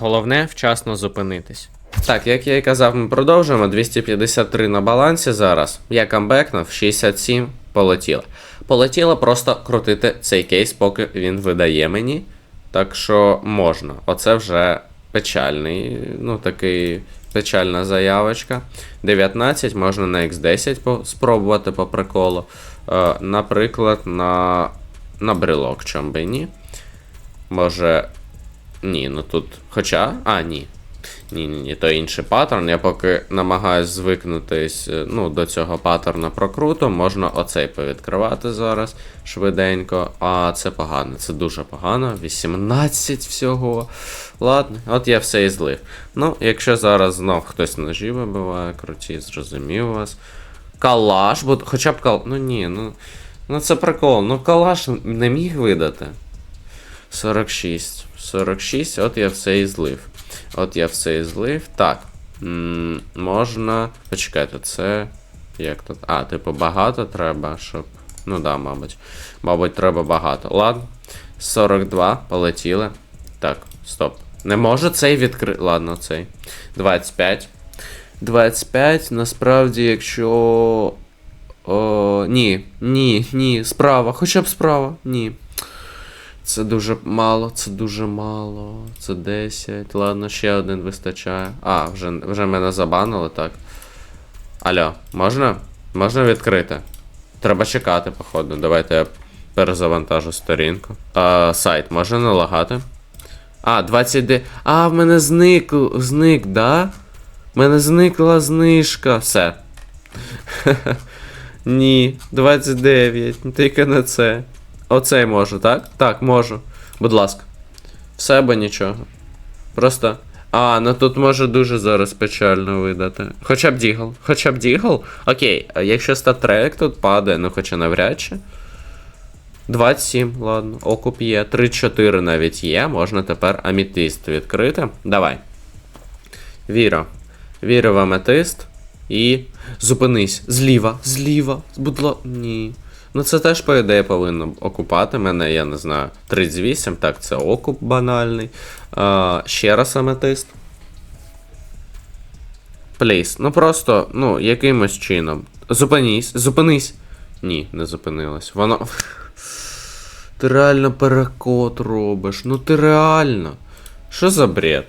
головне вчасно зупинитись. Так, як я і казав, ми продовжуємо. 253 на балансі зараз. Я камбекнув, 67, полетіло. Полетіло просто крутити цей кейс, поки він видає мені. Так що можна. Оце вже печальний, ну такий печальна заявочка. 19 можна на X10 спробувати по приколу. Е, наприклад, на, на брелок, чом би ні. Може. Ні, ну тут. Хоча. А, ні. Ні, ні, ні, то інший паттерн. Я поки намагаюсь звикнутись е, ну, до цього паттерна прокруту. Можна оцей повідкривати зараз швиденько. А це погано, це дуже погано. 18 всього. Ладно, от я все і злив. Ну, якщо зараз знов хтось ножі вибиває, круті, зрозумів вас. Калаш, бо хоча б кал. Ну ні, ну. Ну це прикол. Ну калаш не міг видати. 46. 46, от я все і злив. От я все і злив. Так. Можна. Почекайте, це. Як тут? А, типу, багато треба, щоб. Ну да, мабуть. Мабуть, треба багато. Ладно. 42, полетіли. Так, стоп. Не можу цей відкрити. Ладно, цей. 25. 25, насправді, якщо. О, ні, ні, ні, справа, хоча б справа, ні. Це дуже мало, це дуже мало. Це 10. Ладно, ще один вистачає. А, вже, вже мене забанили, так. Алло, можна? Можна відкрити? Треба чекати, походу. Давайте я перезавантажу сторінку. А, сайт можна налагати? А, 29. А, в мене зник. Зник, да? В мене зникла знижка. Все. Ні, 29. Тільки не це. Оцей можу, так? Так, можу. Будь ласка. Все або нічого. Просто. А, ну тут може дуже зараз печально видати. Хоча б дігл. Хоча б дігл. Окей, а якщо статрек тут падає, ну хоча навряд чи. 27, ладно, окуп є. 3-4 навіть є. Можна тепер амітист відкрити. Давай. Віра. Віра в аметист. І. Зупинись. Зліва, зліва. Будь ласка. Ні. Ну це теж, по ідеї, повинно окупати мене, я не знаю. 38, так, це окуп банальний. А, ще раз аметист. Плейс. Ну просто, ну, якимось чином. Зупинись, зупинись. Ні, не зупинилась. Воно. Ти реально перекот робиш. Ну ти реально. Що за бред?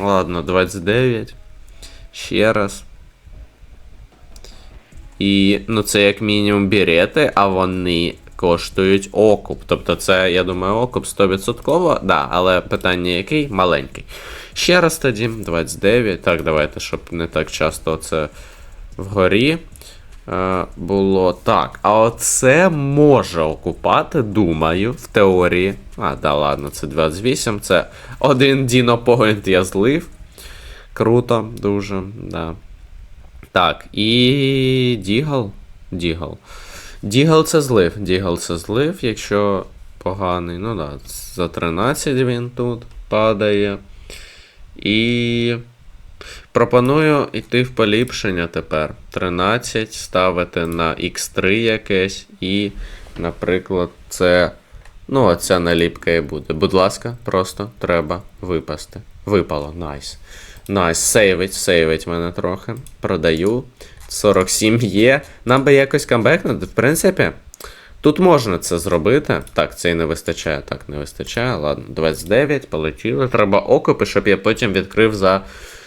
Ладно, 29. Ще раз. І ну це як мінімум берети, а вони коштують окуп. Тобто це, я думаю, окуп 100%, да, але питання який? Маленький. Ще раз тоді, 29. Так, давайте, щоб не так часто це вгорі. Е, було так. А оце може окупати, думаю, в теорії. А, да, ладно, це 28. Це один дінопоінт я злив. Круто, дуже, да. Так, і Дігл. Дігл. Дігл це злив. Дігл це злив, якщо поганий. Ну да, за 13 він тут падає. І. Пропоную йти в поліпшення тепер. 13 ставити на X3 якесь. І, наприклад, це. Ну, оця наліпка і буде. Будь ласка, просто треба випасти. Випало, найс. Найс, сейвить, сейвить мене трохи. Продаю. 47 є. Нам би якось камбекнути. В принципі, тут можна це зробити. Так, це і не вистачає. Так, не вистачає. Ладно, 29, полетіли. Треба окопи, щоб я потім відкрив за.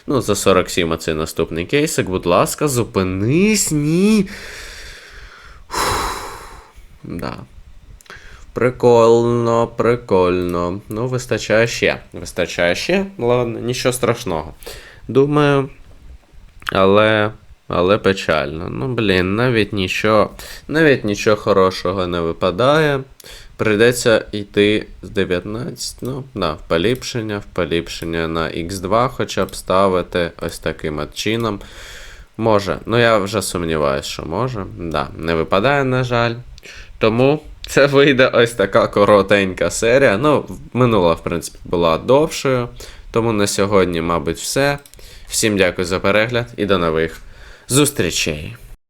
Ну, за 47 оцей наступний кейсик. Будь ласка, зупинись, ні. Фух, Да. Прикольно, прикольно. Ну, вистачає ще. Вистачає ще. Ладно, нічого страшного. Думаю. Але. але печально. Ну, блін, навіть нічого, навіть нічого хорошого не випадає. Прийдеться йти з 19, ну, да, в поліпшення, в поліпшення на X2 хоча б ставити ось таким от чином. Може, ну я вже сумніваюся, що може. Да, не випадає, на жаль. Тому це вийде ось така коротенька серія. Ну, минула, в принципі, була довшою. Тому на сьогодні, мабуть, все. Всім дякую за перегляд і до нових зустрічей.